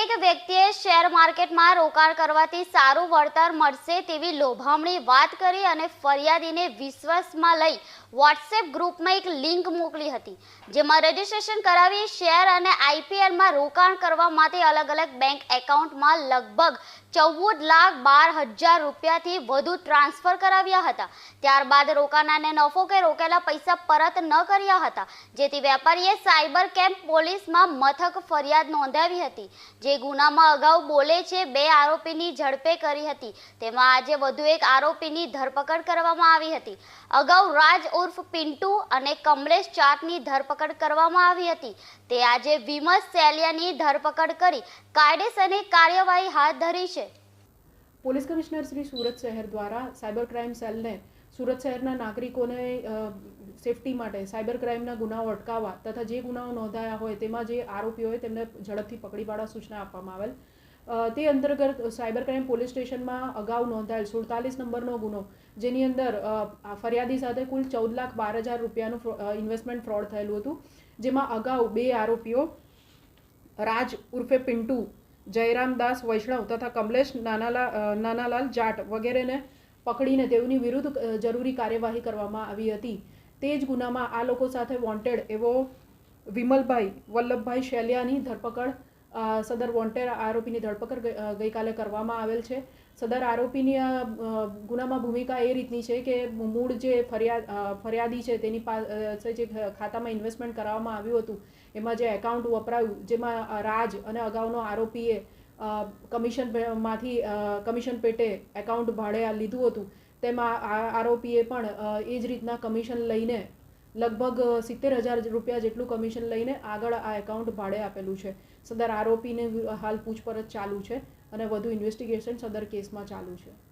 Share માર્કેટમાં રોકાણ કરવાથી સારું વળતર મળશે તેવી લોભામણી વાત કરી અને ફરિયાદીને વિશ્વાસમાં લઈ વોટ્સએપ ગ્રુપમાં એક લિંક મોકલી હતી, જેમાં રજીસ્ટ્રેશન કરાવી શેર અને આઈપીએલમાં રોકાણ કરવા માટે અલગ અલગ બેંક એકાઉન્ટમાં લગભગ ચૌદ લાખ બાર હજાર રૂપિયાથી વધુ ટ્રાન્સફર કરાવ્યા હતા. ત્યારબાદ રોકાણાને નફો કે રોકેલા પૈસા પરત ન કર્યા હતા, જેથી વેપારીએ સાયબર કેમ્પ પોલીસમાં મથક ફરિયાદ નોંધાવી હતી જે ગુનામાં અગાઉ બોલે છે, બે આરોપીની ઝડપે કરી હતી. તેમાં આજે વધુ એક આરોપીની ધરપકડ કરવામાં આવી હતી. અગાઉ રાજ ઉર્ફ પિન્ટુ અને કમલેશ ચાટની ધરપકડ કરવામાં આવી હતી. તે આજે વિમસ સેલિયાની ધરપકડ કરી કાયદેસરની કાર્યવાહી હાથ ધરી છે. પોલીસ કમિશનર શ્રી સુરત શહેર દ્વારા સાયબર ક્રાઇમ સેલને સુરત શહેરના નાગરિકોને સેફટી માટે, સાયબર ક્રાઇમના ગુનાઓ અટકાવવા તથા જે ગુનાઓ નોંધાયા હોય તેમાં જે આરોપીઓ હોય તેમને ઝડપથી પકડી પાડવા સૂચના આપવામાં આવેલ. તે અંતર્ગત સાયબર ક્રાઇમ પોલીસ સ્ટેશનમાં અગાઉ નોંધાયેલ સુડતાલીસ નંબરનો ગુનો, જેની અંદર ફરિયાદી સાથે કુલ ચૌદ લાખ બાર હજાર રૂપિયાનું ઇન્વેસ્ટમેન્ટ ફ્રોડ થયેલું હતું, જેમાં અગાઉ બે આરોપીઓ, રાજ ઉર્ફે પિન્ટુ જયરામદાસ વૈષ્ણવ તથા કમલેશ નાનાલા નાનાલાલ જાટ વગેરેને પકડીને તેઓની વિરુદ્ધ જરૂરી કાર્યવાહી કરવામાં આવી હતી. તે જ ગુનામાં આ લોકો સાથે વોન્ટેડ એવો વિમલભાઈ, વલ્લભભાઈ શેલિયાની ધરપકડ સદર વોન્ટેડ આરોપીની ધરપકડ ગઈકાલે કરવામાં આવેલ છે. સદર આરોપીની ગુનામાં ભૂમિકા એ રીતની છે કે મૂળ જે ફરિયાદ ફરિયાદી છે તેની પાસે જે ખાતામાં ઇન્વેસ્ટમેન્ટ કરાવવામાં આવ્યું હતું, એમાં જે એકાઉન્ટ વપરાયું, જેમાં રાજ અને અગાઉનો આરોપીએ કમિશનમાંથી કમિશન પેટે એકાઉન્ટ ભાડે લીધું હતું. તેમાં આરોપીએ પણ એ જ રીતના કમિશન લઈને લગભગ સિત્તેર હજાર રૂપિયા જેટલું કમિશન લઈને આગળ આ એકાઉન્ટ ભાડે આપેલું છે. સદર આરોપીને હાલ પૂછપરછ ચાલુ છે અને વધુ ઇન્વેસ્ટિગેશન સદર કેસમાં ચાલુ છે.